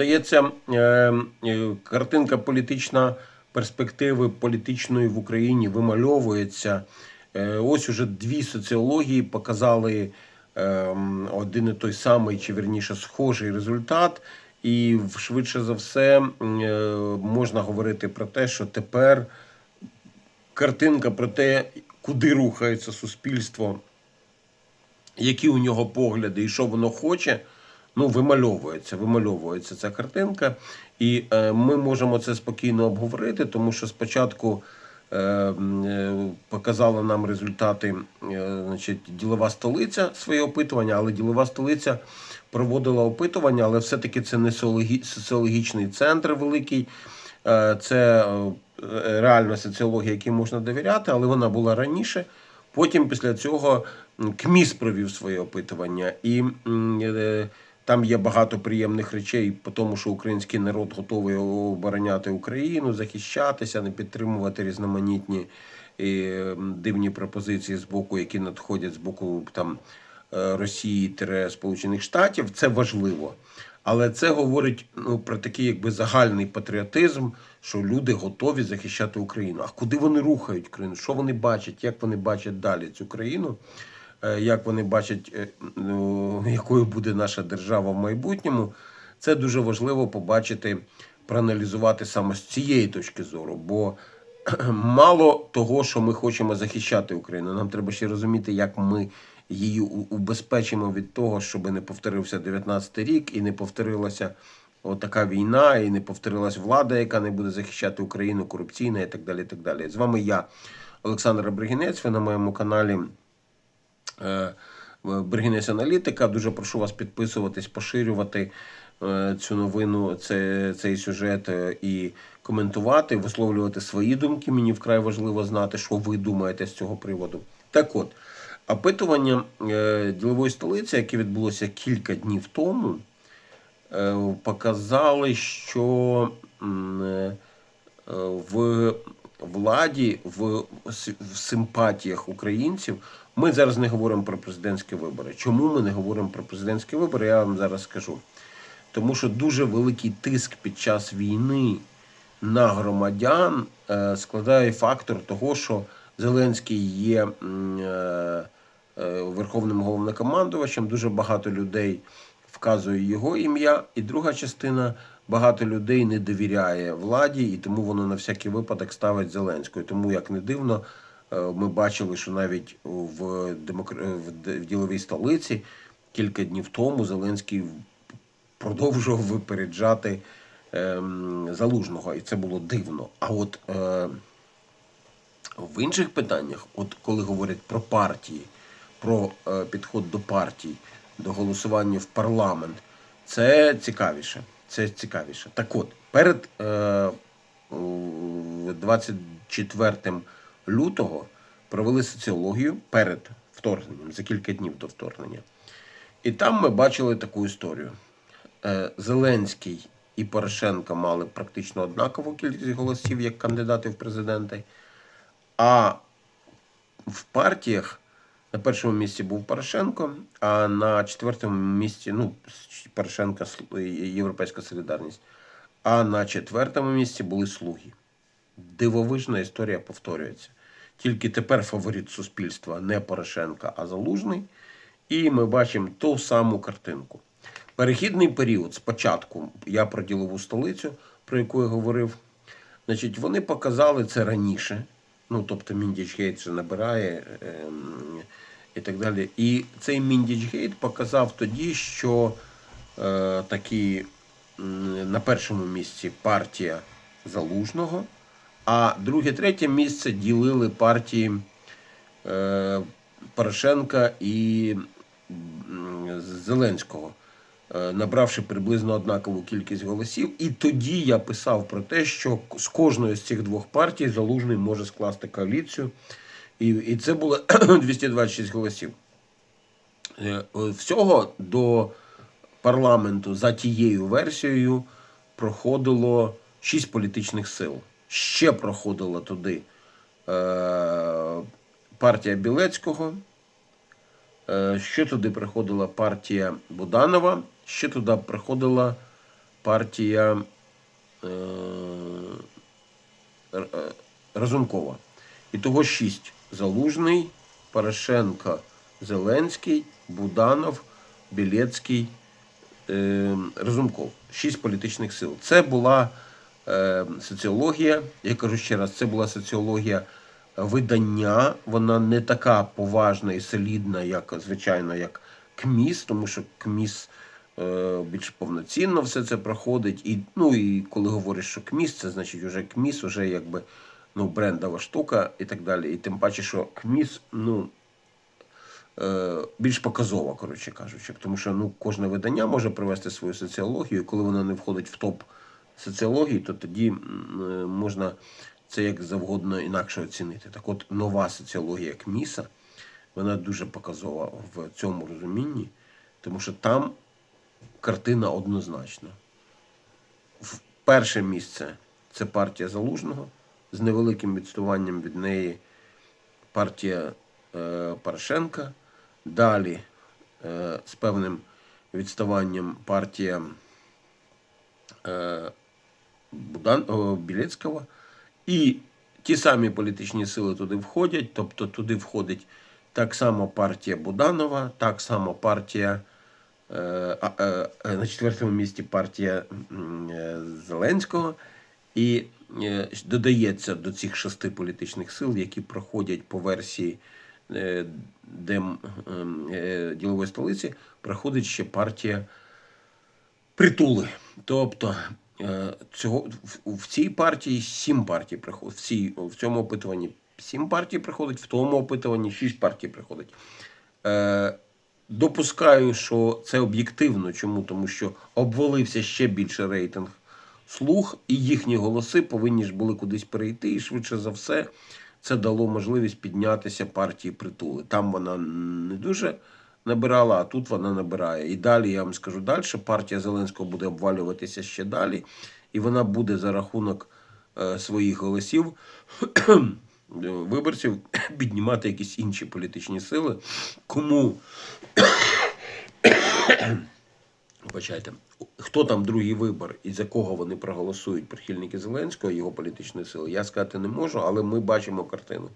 здається, е, е, картинка політична перспективи політичної в Україні вимальовується. Е, Ось уже дві соціології показали ем, один і той самий, чи вірніше схожий результат. І швидше за все е, можна говорити про те, що тепер картинка про те, куди рухається суспільство, які у нього погляди і що воно хоче, ну, вимальовується, вимальовується ця картинка. І е, ми можемо це спокійно обговорити, тому що спочатку е, е, показала нам результати значить, ділова столиця своє опитування, але ділова столиця проводила опитування, але все-таки це не соціологічний центр великий. Це реальна соціологія, якій можна довіряти, але вона була раніше. Потім після цього КМІС провів своє опитування, і там є багато приємних речей по тому, що український народ готовий обороняти Україну, захищатися, не підтримувати різноманітні і дивні пропозиції з боку, які надходять з боку там е, Росії Сполучених Штатів. Це важливо. Але це говорить ну, про такий якби загальний патріотизм, що люди готові захищати Україну. А куди вони рухають країну? Що вони бачать, як вони бачать далі цю країну? Е, Як вони бачать, е, ну, якою буде наша держава в майбутньому, це дуже важливо побачити, проаналізувати саме з цієї точки зору. Бо мало того, що ми хочемо захищати Україну, нам треба ще розуміти, як ми її убезпечимо від того, щоб не повторився 19 рік і не повторилася отака війна, і не повторилась влада, яка не буде захищати Україну, корупційна і так далі. І так далі. З вами я, Олександр Абригінець. Ви на моєму каналі. Е, Бергінець Аналітика. Дуже прошу вас підписуватись, поширювати е, цю новину, це, цей сюжет е, і коментувати, висловлювати свої думки. Мені вкрай важливо знати, що ви думаєте з цього приводу. Так от, опитування ділової столиці, яке відбулося кілька днів тому, показали, що в владі, в симпатіях українців. Ми зараз не говоримо про президентські вибори. Чому ми не говоримо про президентські вибори? Я вам зараз скажу. Тому що дуже великий тиск під час війни на громадян е, складає фактор того, що Зеленський є е, е, верховним головнокомандувачем. Дуже багато людей вказує його ім'я. І друга частина багато людей не довіряє владі, і тому воно на всякий випадок ставить Зеленського. Тому, як не дивно, ми бачили, що навіть в, демокр... в діловій столиці кілька днів тому Зеленський продовжував випереджати ем, залужного, і це було дивно. А от е, в інших питаннях, от коли говорять про партії, про е, підход до партій, до голосування в парламент, це цікавіше. Це цікавіше. Так от, перед е, у 24 лютого провели соціологію перед вторгненням, за кілька днів до вторгнення. І там ми бачили таку історію. Е, Зеленський і Порошенко мали практично однакову кількість голосів як кандидати в президенти. А в партіях на першому місці був Порошенко, а на четвертому місці, ну, Порошенка Європейська Солідарність, а на четвертому місці були слуги. Дивовижна історія повторюється. Тільки тепер фаворит суспільства не Порошенка, а Залужний. І ми бачимо ту саму картинку. Перехідний період спочатку, я про ділову столицю, про яку я говорив, значить, вони показали це раніше. Ну, тобто Міндічгейт же набирає ем, і так далі. І цей Міндічгейт показав тоді, що е, такі м, на першому місці партія Залужного, а друге, третє місце ділили партії е, Порошенка і Зеленського, е, набравши приблизно однакову кількість голосів. І тоді я писав про те, що з кожної з цих двох партій Залужний може скласти коаліцію. І, і це було 226 голосів. Е, Всього до парламенту за тією версією проходило шість політичних сил. Ще проходила туди е, партія Білецького, е, ще туди приходила партія Буданова, ще туди приходила партія е, е, Разумкова. І того шість: Залужний, Порошенко, Зеленський, Буданов, Білецький, е, Разумков. Шість політичних сил. Це була соціологія. Я кажу ще раз, це була соціологія видання. Вона не така поважна і солідна, як звичайно, як КМІС, тому що КМІС е, більш повноцінно все це проходить. І, ну, і коли говориш, що КМІС, це значить вже КМІС, вже якби ну, брендова штука і так далі. І тим паче, що КМІС, ну. е, Більш показова, коротше кажучи, тому що ну, кожне видання може привести свою соціологію, коли вона не входить в топ соціології, то тоді е, можна це як завгодно інакше оцінити. Так от нова соціологія КМІСа, вона дуже показова в цьому розумінні, тому що там картина однозначна. В перше місце це партія Залужного з невеликим відставанням від неї партія е, Порошенка. Далі е, з певним відставанням партія е, Білецького. І ті самі політичні сили туди входять, тобто туди входить так само партія Буданова, так само партія. е, е, На четвертому місці партія е, Зеленського. І е, додається до цих шести політичних сил, які проходять по версії е, Дем ем, е, ділової столиці, проходить ще партія притули. Тобто цього, в, цій партії сім партій приходить, в, цій, в цьому опитуванні сім партій приходить, в тому опитуванні шість партій приходить. Е, допускаю, що це об'єктивно. Чому? Тому що обвалився ще більше рейтинг слух, і їхні голоси повинні ж були кудись перейти, і швидше за все. Це дало можливість піднятися партії притули. Там вона не дуже набирала, а тут вона набирає. І далі я вам скажу далі, партія Зеленського буде обвалюватися ще далі, і вона буде за рахунок е, своїх голосів виборців піднімати якісь інші політичні сили. Кому Вибачайте, хто там другий вибор і за кого вони проголосують прихильники Зеленського, його політичної сили, я сказати не можу, але ми бачимо картину.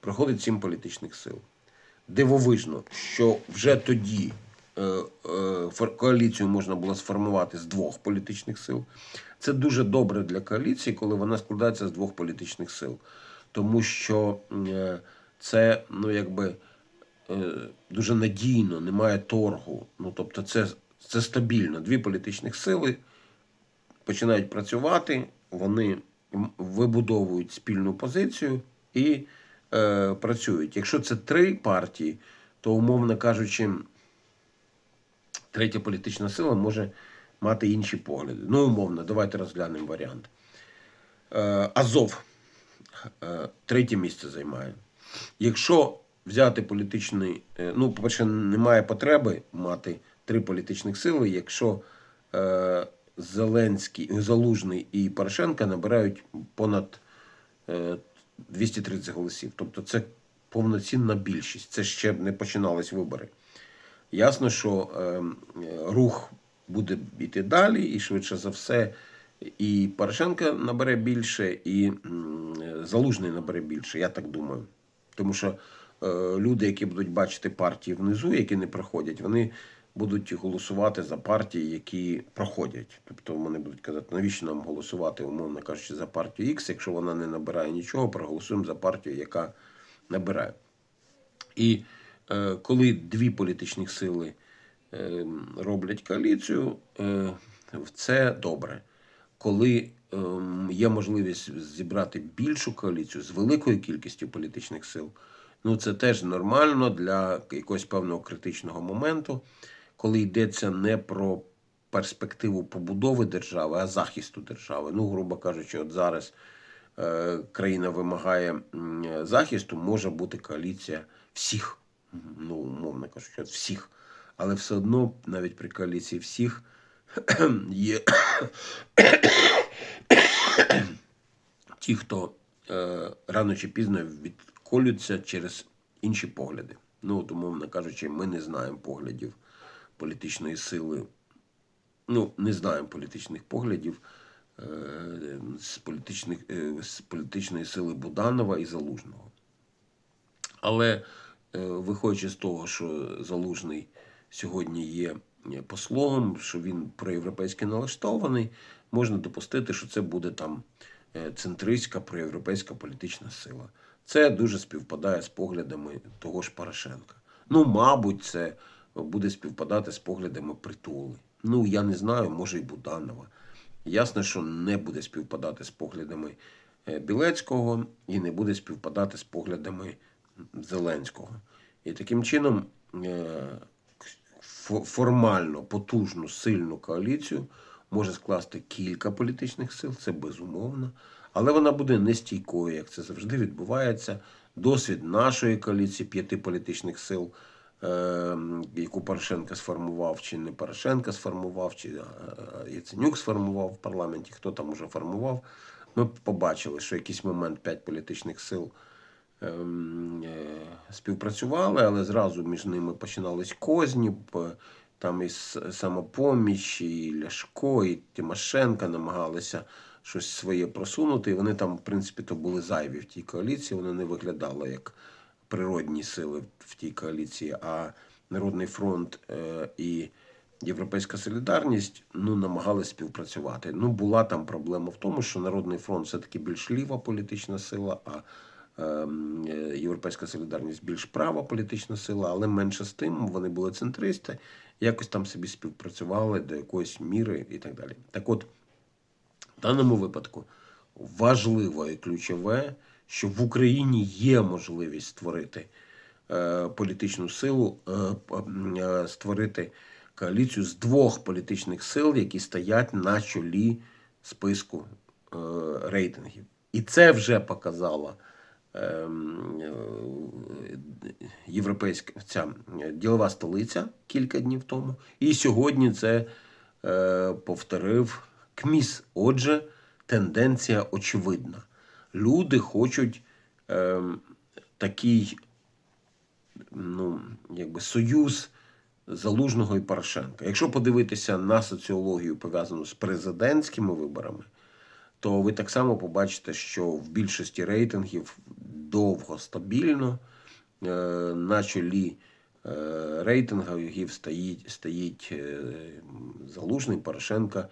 Проходить сім політичних сил. Дивовижно, що вже тоді е, е, коаліцію можна було сформувати з двох політичних сил. Це дуже добре для коаліції, коли вона складається з двох політичних сил. Тому що е, це, ну якби дуже надійно, немає торгу. Ну тобто, це, це стабільно. Дві політичних сили починають працювати, вони вибудовують спільну позицію і е, працюють. Якщо це три партії, то, умовно кажучи, третя політична сила може мати інші погляди. Ну, умовно, давайте розглянемо варіант. Е, Азов е, третє місце займає. Якщо взяти політичний, е, ну, по-перше, немає потреби мати три політичних сили, якщо е, Зеленський, Залужний і Порошенко набирають понад е, 230 голосів. Тобто це повноцінна більшість. Це ще не починались вибори. Ясно, що е, е, рух буде йти далі, і швидше за все, і Порошенко набере більше, і Залужний набере більше, я так думаю. Тому що е, люди, які будуть бачити партії внизу, які не проходять, вони будуть голосувати за партії, які проходять. Тобто вони будуть казати, навіщо нам голосувати, умовно кажучи, за партію X, якщо вона не набирає нічого, проголосуємо за партію, яка набирає. І е, коли дві політичні сили е, роблять коаліцію, е, це добре. Коли е, є можливість зібрати більшу коаліцію з великою кількістю політичних сил, ну це теж нормально для якогось певного критичного моменту, коли йдеться не про перспективу побудови держави, а захисту держави. Ну, грубо кажучи, от зараз е, країна вимагає захисту, може бути коаліція всіх, ну, умовно кажучи, от всіх. Але все одно, навіть при коаліції всіх є ті, хто е, рано чи пізно відколються через інші погляди. Ну, от, умовно кажучи, ми не знаємо поглядів політичної сили ну, не знаємо політичних поглядів е, з, політичних, е, з політичної сили Буданова і Залужного. Але е, виходячи з того, що Залужний сьогодні є послом, що він проєвропейськи налаштований, можна допустити, що це буде там центристська проєвропейська політична сила. Це дуже співпадає з поглядами того ж Порошенка. Ну, мабуть, це буде співпадати з поглядами притули. Ну, я не знаю, може і Буданова. Ясно, що не буде співпадати з поглядами е, Білецького і не буде співпадати з поглядами Зеленського. І таким чином е, формально потужну сильну коаліцію може скласти кілька політичних сил, це безумовно. Але вона буде нестійкою, як це завжди відбувається. Досвід нашої коаліції п'яти політичних сил, яку Порошенко сформував, чи не Порошенко сформував, чи е, Яценюк сформував в парламенті, хто там уже формував. Ми побачили, що якийсь момент п'ять політичних сил ем, е, співпрацювали, але зразу між ними починались козні. Там і самопоміч, і Ляшко, і Тимошенко намагалися щось своє просунути. І вони там, в принципі, то були зайві в тій коаліції. Вони не виглядали як природні сили в тій коаліції, а Народний фронт е, і Європейська солідарність ну, намагалися співпрацювати. Ну, була там проблема в тому, що Народний фронт все-таки більш ліва політична сила, а ем, е, Європейська солідарність більш права політична сила, але менше з тим вони були центристи, якось там собі співпрацювали до якоїсь міри і так далі. Так от, в даному випадку важливо і ключове, що в Україні є можливість створити е, політичну силу, е, е, створити коаліцію з двох політичних сил, які стоять на чолі списку е, рейтингів. І це вже показала ем, е, європейська ця е, ділова столиця кілька днів тому. І сьогодні це е, повторив КМІС. Отже, тенденція очевидна. Люди хочуть ем, такий ну, якби союз Залужного і Порошенка. Якщо подивитися на соціологію, пов'язану з президентськими виборами, то ви так само побачите, що в більшості рейтингів довго стабільно е, на чолі е, рейтингів стоїть, стоїть е, Залужний, Порошенка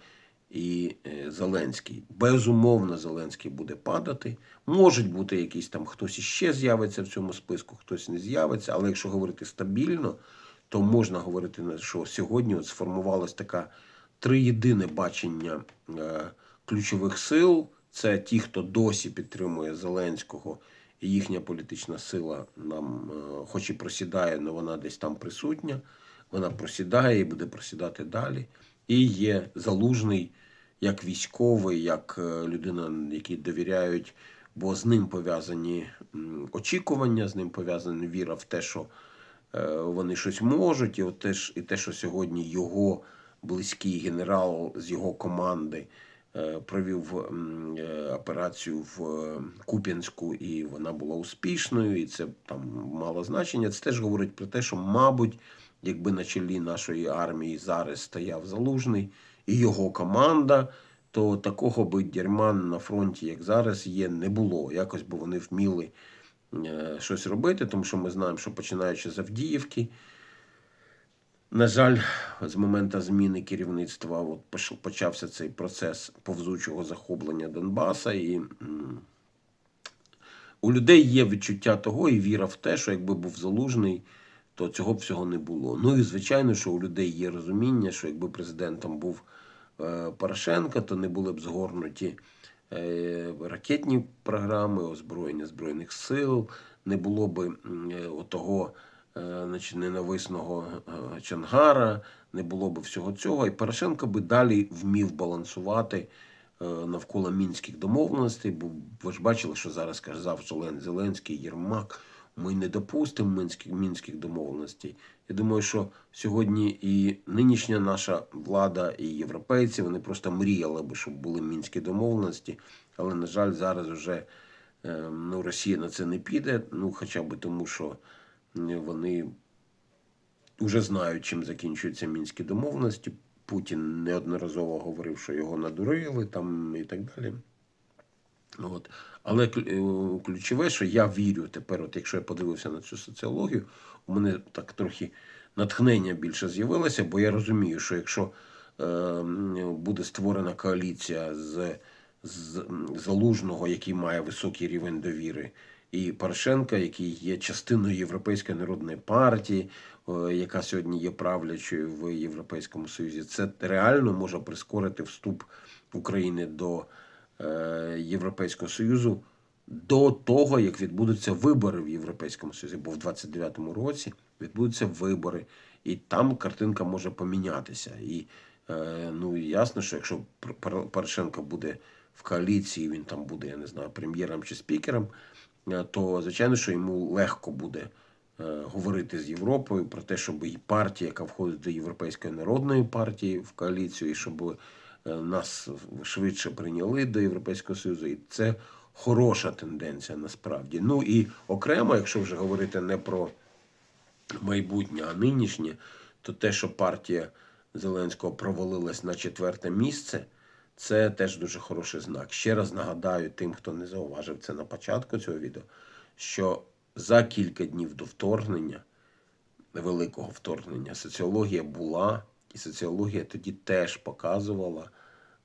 і е, Зеленський. Безумовно, Зеленський буде падати. Можуть бути якісь там хтось іще з'явиться в цьому списку, хтось не з'явиться. Але якщо говорити стабільно, то можна говорити, що сьогодні от сформувалась така триєдине бачення е, ключових сил. Це ті, хто досі підтримує Зеленського, і їхня політична сила нам, е, хоч і просідає, але вона десь там присутня. Вона просідає і буде просідати далі. І є залужний як військовий, як е, людина, якій довіряють, бо з ним пов'язані очікування, з ним пов'язана віра в те, що е, вони щось можуть, і, от і те, що сьогодні його близький генерал з його команди е, провів операцію в Куп'янську, і вона була успішною, і це там мало значення. Це теж говорить про те, що, мабуть, якби на чолі нашої армії зараз стояв залужний і його команда. То такого би дерьман на фронті, як зараз, є, не було. Якось би вони вміли е, щось робити, тому що ми знаємо, що починаючи з Авдіївки, на жаль, з моменту зміни керівництва от почався цей процес повзучого захоплення Донбаса, і у людей є відчуття того і віра в те, що якби був залужний, то цього б всього не було. Ну і звичайно, що у людей є розуміння, що якби президентом був е, Порошенко, то не були б згорнуті е, ракетні програми, озброєння Збройних сил, не було б е, отого значить, ненависного Чангара, не було б всього цього. І Порошенко би далі вмів балансувати навколо мінських домовленостей, бо ви ж бачили, що зараз казав Зелен- Зеленський, Єрмак. Ми не допустимо мінських, мінських домовленостей. Я думаю, що сьогодні і нинішня наша влада, і європейці вони просто мріяли би, щоб були мінські домовленості. Але, на жаль, зараз вже е, ну, Росія на це не піде. Ну, хоча б тому, що вони вже знають, чим закінчуються мінські домовленості. Путін неодноразово говорив, що його надурили там і так далі. От. Але е, ключове, що я вірю тепер, от якщо я подивився на цю соціологію, у мене так трохи натхнення більше з'явилося, бо я розумію, що якщо е, буде створена коаліція з, з Залужного, який має високий рівень довіри, і Порошенка, який є частиною Європейської народної партії, е, яка сьогодні є правлячою в Європейському Союзі, це реально може прискорити вступ України до Європейського Союзу до того, як відбудуться вибори в Європейському Союзі, бо в 29-му році відбудуться вибори, і там картинка може помінятися. І е, ну ясно, що якщо Пор- Пор- Порошенко буде в коаліції, він там буде, я не знаю, прем'єром чи спікером, е, то звичайно, що йому легко буде е, говорити з Європою про те, щоб і партія, яка входить до Європейської народної партії в коаліцію, і щоб е, нас швидше прийняли до Європейського Союзу. І це хороша тенденція насправді. Ну і окремо, якщо вже говорити не про майбутнє, а нинішнє, то те, що партія Зеленського провалилась на четверте місце, це теж дуже хороший знак. Ще раз нагадаю тим, хто не зауважив це на початку цього відео, що за кілька днів до вторгнення, великого вторгнення, соціологія була, і соціологія тоді теж показувала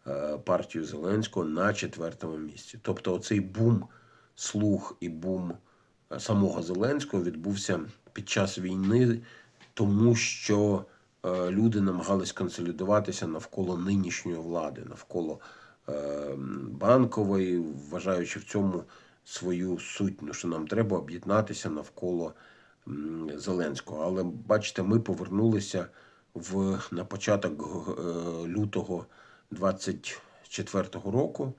е, партію Зеленського на четвертому місці. Тобто, оцей бум слух і бум е, самого Зеленського відбувся під час війни, тому що е, люди намагались консолідуватися навколо нинішньої влади, навколо банкової, вважаючи в цьому свою суть, ну, що нам треба об'єднатися навколо Зеленського. Але бачите, ми повернулися в на початок е, лютого 24-го року.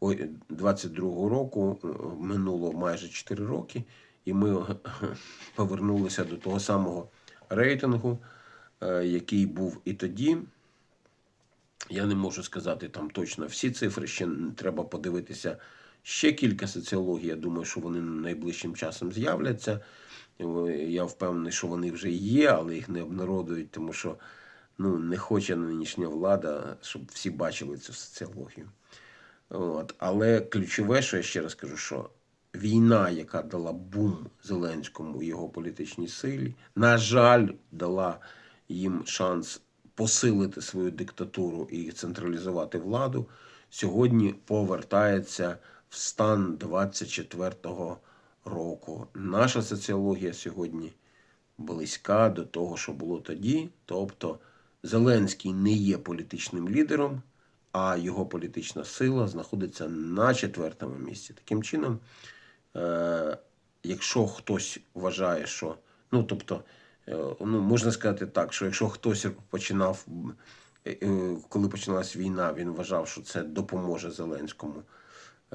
Ой, 22-го року е, минуло майже 4 роки, і ми е, повернулися до того самого рейтингу, який був і тоді. Я не можу сказати там точно всі цифри, ще треба подивитися ще кілька соціологій. Я думаю, що вони найближчим часом з'являться. Е, Я впевнений, що вони вже є, але їх не обнародують, тому що ну, не хоче нинішня влада, щоб всі бачили цю соціологію. От. Але ключове, що я ще раз кажу, що війна, яка дала бум Зеленському і його політичній силі, на жаль, дала їм шанс посилити свою диктатуру і централізувати владу, сьогодні повертається в стан 24-го року. Наша соціологія сьогодні близька до того, що було тоді. Тобто Зеленський не є політичним лідером, а його політична сила знаходиться на четвертому місці. Таким чином, е, якщо хтось вважає, що ну тобто, е, ну можна сказати так, що якщо хтось починав, е, е, коли почалась війна, він вважав, що це допоможе Зеленському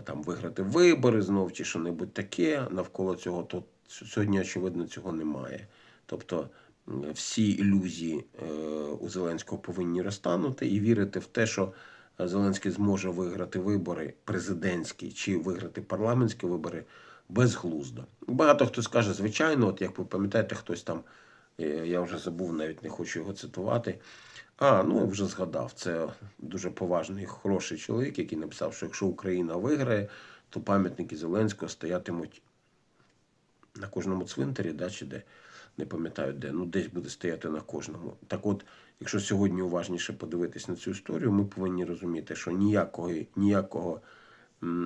там виграти вибори знов чи що-небудь таке навколо цього, то сьогодні, очевидно, цього немає. Тобто всі ілюзії е, у Зеленського повинні розтанути і вірити в те, що е, Зеленський зможе виграти вибори президентські чи виграти парламентські вибори безглуздо. Багато хто скаже, звичайно, от як ви пам'ятаєте, хтось там, е, я вже забув, навіть не хочу його цитувати. А, ну вже згадав. Це дуже поважний, хороший чоловік, який написав, що якщо Україна виграє, то пам'ятники Зеленського стоятимуть на кожному цвинтарі, да, чи де, не пам'ятаю де, ну десь буде стояти на кожному. Так от, якщо сьогодні уважніше подивитись на цю історію, ми повинні розуміти, що ніякого, ніякого,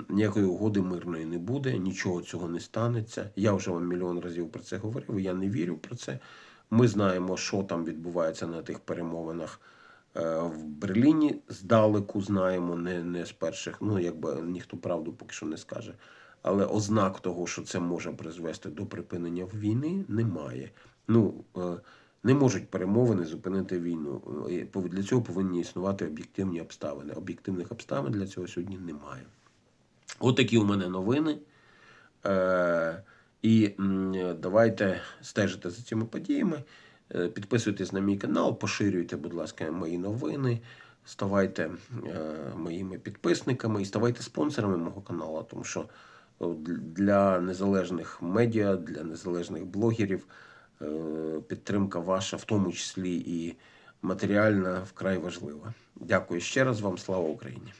ніякої угоди мирної не буде, нічого цього не станеться. Я вже вам мільйон разів про це говорив, і я не вірю про це. Ми знаємо, що там відбувається на тих перемовинах. Е, В Берліні здалеку знаємо, не, не з перших, ну якби ніхто правду поки що не скаже. Але ознак того, що це може призвести до припинення війни, немає. Ну е, не можуть перемовини зупинити війну. Е, Для цього повинні існувати об'єктивні обставини. Об'єктивних обставин для цього сьогодні немає. От такі у мене новини. І давайте стежити за цими подіями. Е, Підписуйтесь на мій канал, поширюйте, будь ласка, мої новини, ставайте е, моїми підписниками і ставайте спонсорами мого каналу, тому що е, для незалежних медіа, для незалежних блогерів підтримка ваша, в тому числі і матеріальна вкрай важлива. Дякую ще раз вам. Слава Україні!